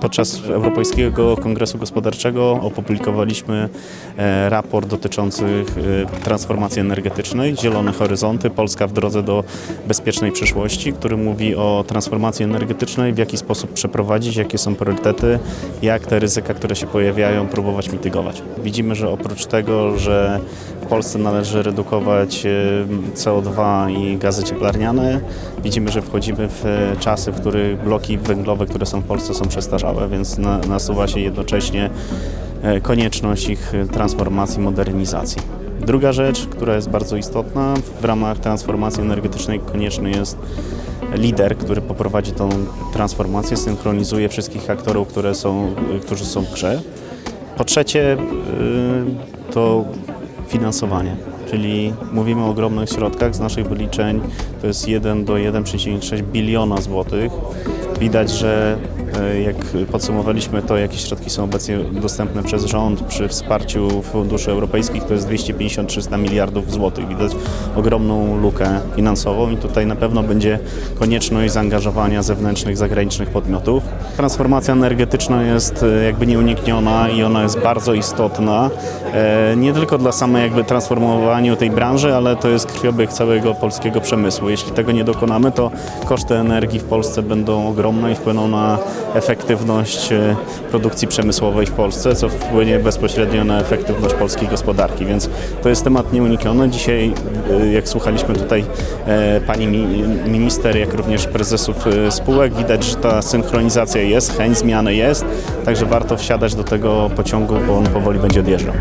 Podczas Europejskiego Kongresu Gospodarczego opublikowaliśmy e, raport dotyczący e, transformacji energetycznej, Zielone Horyzonty, Polska w drodze do bezpiecznej przyszłości, który mówi o transformacji energetycznej, w jaki sposób przeprowadzić, jakie są priorytety, jak te ryzyka, które się pojawiają, próbować mitygować. Widzimy, że oprócz tego, że w Polsce należy redukować e, CO2 i gazy cieplarniane, widzimy, że wchodzimy w czasy, w których bloki węglowe, które są w Polsce są przestarzałe, więc na, nasuwa się jednocześnie e, konieczność ich e, transformacji, modernizacji. Druga rzecz, która jest bardzo istotna, w ramach transformacji energetycznej konieczny jest lider, który poprowadzi tą transformację, synchronizuje wszystkich aktorów, które są, którzy są w grze. Po trzecie, to finansowanie, czyli mówimy o ogromnych środkach. Z naszych wyliczeń to jest 1 do 1,6 biliona złotych. Widać, że e, jak podsumowaliśmy to, jakie środki są obecnie dostępne przez rząd przy wsparciu funduszy europejskich, to jest 250-300 miliardów złotych. Widać ogromną lukę finansową i tutaj na pewno będzie konieczność zaangażowania zewnętrznych, zagranicznych podmiotów. Transformacja energetyczna jest e, jakby nieunikniona i ona jest bardzo istotna, e, nie tylko dla samej jakby transformowania tej branży, ale to jest krwiobieg całego polskiego przemysłu. Jeśli tego nie dokonamy, to koszty energii w Polsce będą ogromne i wpłyną na efektywność e, produkcji przemysłowej w Polsce, co wpłynie bezpośrednio na efektywność polskiej gospodarki, więc to jest temat nieunikniony. Dzisiaj, e, jak słuchaliśmy tutaj e, pani mi- minister, jak również prezesów e, spółek, widać, że ta synchronizacja jest, chęć zmiany jest, także warto wsiadać do tego pociągu, bo on powoli będzie odjeżdżał.